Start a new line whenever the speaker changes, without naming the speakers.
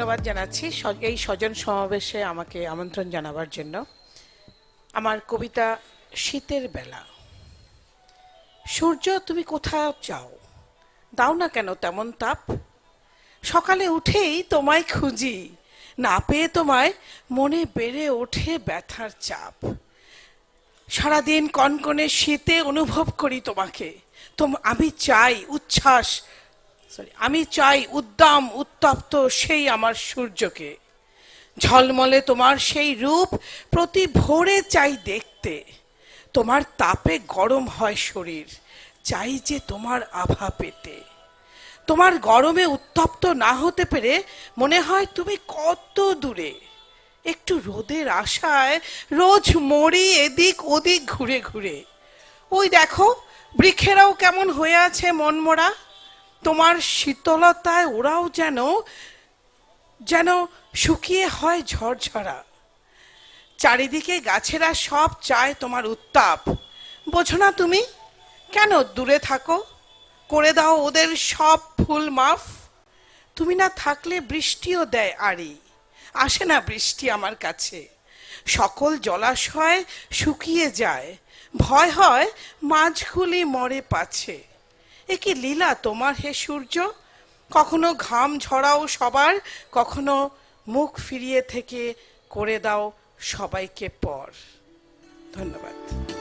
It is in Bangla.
ধন্যবাদ জানাচ্ছি এই স্বজন সমাবেশে আমাকে আমন্ত্রণ জানাবার জন্য। আমার কবিতা শীতের বেলা। সূর্য, তুমি কোথাও চাও দাও না কেন তেমন তাপ? সকালে উঠেই তোমায় খুঁজি। না পেয়ে তোমায় মনে বেড়ে ওঠে ব্যথার চাপ। সারাদিন কনকনে শীতে অনুভব করি তোমাকে। তোম আমি চাই উচ্ছ্বাস সরি আমি চাই উদ্দাম, উত্তপ্ত সেই আমার সূর্যকে। ঝলমলে তোমার সেই রূপ, প্রতি ভোরে চাই দেখতে। তোমার তাপে গরম হয় শরীর, চাই যে তোমার আভা পেতে। তোমার গরমে উত্তপ্ত না হতে পেরে মনে হয় তুমি কত দূরে। একটু রোদের আশায় রোজ মরি এদিক ওদিক ঘুরে ঘুরে। ওই দেখো, বৃক্ষেরাও কেমন হয়ে আছে মনমরা। তোমার শীতলতায় ওরাও যেন যেন শুকিয়ে হয় ঝরঝরা। চারিদিকে গাছেরা সব চায় তোমার উত্তাপ। বোঝো না তুমি, কেন দূরে থাকো? করে দাও ওদের সব ফুল মাফ। তুমি না থাকলে বৃষ্টিও দেয় আড়ি। আসে না বৃষ্টি আমার কাছে। সকল জলাশয় শুকিয়ে যায়। ভয় হয় মাছগুলি মরে পাছে। এ কি লীলা তোমার হে সূর্য? কখনো ঘাম ঝরাও সবার, কখনো মুখ ফিরিয়ে থেকে করে দাও সবাইকে পর। ধন্যবাদ।